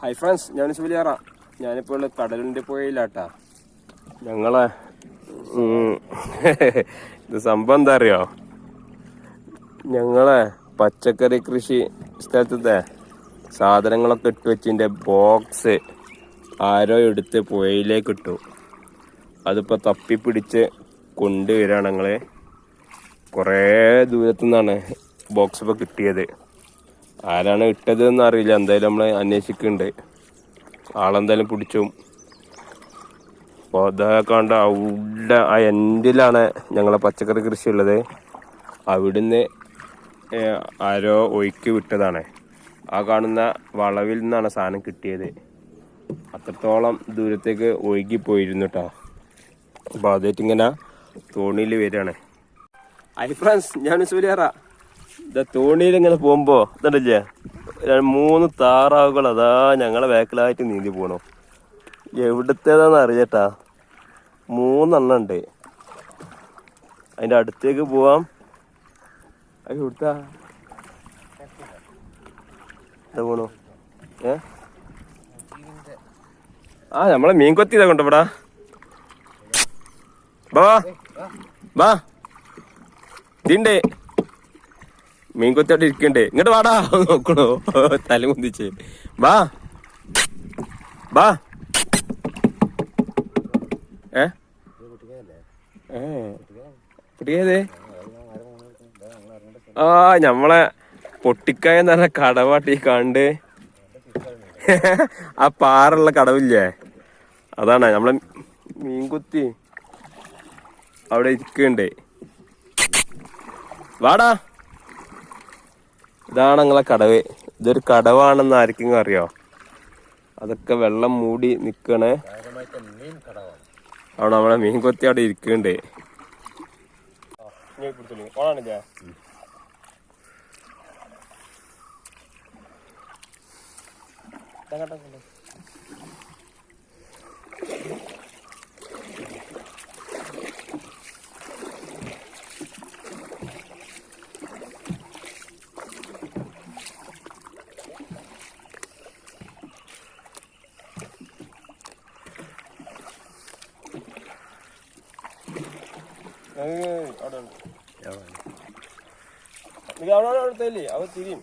Hi friends ഞാൻ സുബിലിയാറ. ഞാനിപ്പോൾ ഉള്ളത് കടലിന്റെ പുഴയിലാട്ടാ. ഞങ്ങളെ ഇത് സംഭവം എന്താ അറിയോ? ഞങ്ങളെ പച്ചക്കറി കൃഷി സ്ഥലത്തെ സാധനങ്ങളൊക്കെ ഇട്ട് വെച്ചിന്റെ ബോക്സ് ആരോ എടുത്ത് പുഴയിലേക്ക് ഇട്ടു. അതിപ്പോൾ തപ്പിപ്പിടിച്ച് കൊണ്ടുവരികയാണ് ഞങ്ങൾ കുറേ ദൂരത്തു നിന്നാണ് ബോക്സ് ഇപ്പോൾ കിട്ടിയത്. ആരാണ് ഇട്ടത് എന്ന് അറിയില്ല. എന്തായാലും നമ്മൾ അന്വേഷിക്കുന്നുണ്ട്. ആളെന്തായാലും പിടിച്ചു. അപ്പോൾ അതൊക്കെ കണ്ട അവിടെ ആ എൻഡിലാണ് ഞങ്ങളെ പച്ചക്കറി കൃഷി ഉള്ളത് അവിടുന്ന് ആരോ ഒഴുക്കി വിട്ടതാണ്. ആ കാണുന്ന വളവിൽ നിന്നാണ് സാധനം കിട്ടിയത്. അത്രത്തോളം ദൂരത്തേക്ക് ഒഴുകി പോയിരുന്നു കേട്ടോ അപ്പോൾ അതായിട്ട് ഇങ്ങനെ തോണിയിൽ വരികയാണ്. ഐ ഫ്രണ്ട്സ് ഞാൻ സൂര്യാറ തോണിയിൽ ഇങ്ങനെ പോകുമ്പോ ഇതല്ലേ മൂന്ന് താറാവുകൾ അതാ ഞങ്ങളെ ബാക്കിലായിട്ട് നീന്തി പോണു. എവിടത്തേതാന്ന് അറിയട്ടാ മൂന്നെണ്ണം ഉണ്ട്. അതിന്റെ അടുത്തേക്ക് പോവാം. അത് ഏ? ആ നമ്മളെ മീൻ കൊത്തി കൊണ്ടുപോടാ ബാ ബാ ഇതിണ്ട്. മീൻ കൊത്തോട്ട് ഇരിക്കണ്ടേ. ഇങ്ങോട്ട് വാടാ. നോക്കണോ? തല കുന്തിച്ച് വാ വാ ഏ? പൊട്ടിക്കേ ആ ഞമ്മളെ പൊട്ടിക്കായ എന്ന് പറഞ്ഞ കടവാട്ടി കണ്ട്. ആ പാറുള്ള കടവില്ലേ? അതാണ് നമ്മളെ മീൻകുത്തി അവിടെ ഇരിക്കണ്ടേ. വാടാ. ഇതാണ് ഞങ്ങളെ കടവ്. ഇതൊരു കടവാണെന്ന് ആർക്കും അറിയോ? അതൊക്കെ വെള്ളം മൂടി നിക്കണേ. അവിടെ നമ്മളെ മീൻ കൊത്തി അവിടെ మీకు ఎవడో తేలి అవ తిరిగి